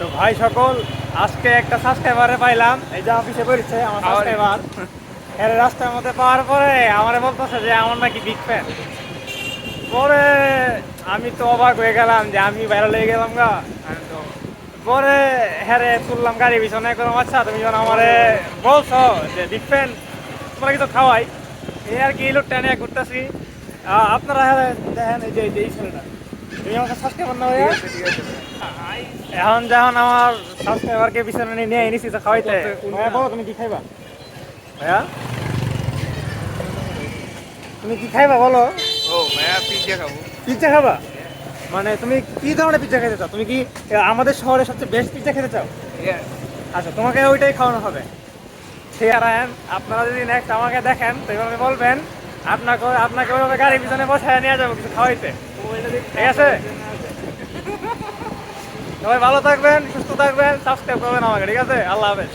তো ভাই সকল আজকে একটা সাবস্ক্রাইবারে পাইলাম। এই যে অফিসে বেরিয়েছে আমার সাবস্ক্রাইবার এর রাস্তার মধ্যে পাওয়ার পরে আমারে বলতেছে যে আমার নাকি বিগ ফ্যান পরে আমি তো অবাক হয়ে গেলাম যে আমি বাইরে লেগে গেলাম গা। পরে হ্যাঁ তুললাম গাড়ি পিছনে করলাম আচ্ছা তুমি যখন আমারে বলছো যে বিগ ফ্যান তোমরা কিছু খাওয়াই? এই আর কি লোক টেনে ঘুরতেছি। আপনারা হ্যাঁ দেখেন এই যে এই যে এই ছেলেটা। হয়ে? এখন যখন আমার সাবস্ক্রাইবারকে পিছনে নিয়ে নিয়ে এনেছি তো খাওয়াইতে। বলো তুমি কি খাইবা? ভাইয়া? তুমি কি খাইবা বলো? ও ভাইয়া পিজ্জা খাব। পিৎজা খাবা? মানে তুমি কি ধরনের পিৎজা খেতে চাও? তুমি কি আমাদের শহরে সবচেয়ে বেস্ট পিৎজা খেতে চাও? আচ্ছা তোমাকে ওইটাই খাওয়ানো হবে। ঠিক আছে আপনারা যদি নেক্সট আমাকে দেখেন তো বলবেন আপনাকে আপনাকে ওইভাবে গাড়ির পিছনে বসায় নিয়ে যাব কিছু খাওয়াইতে। ঠিক আছে? সবাই ভালো থাকবেন, সুস্থ থাকবেন সাবস্ক্রাইব করবেন আমাকে, ঠিক আছে? আল্লাহ হাফেজ।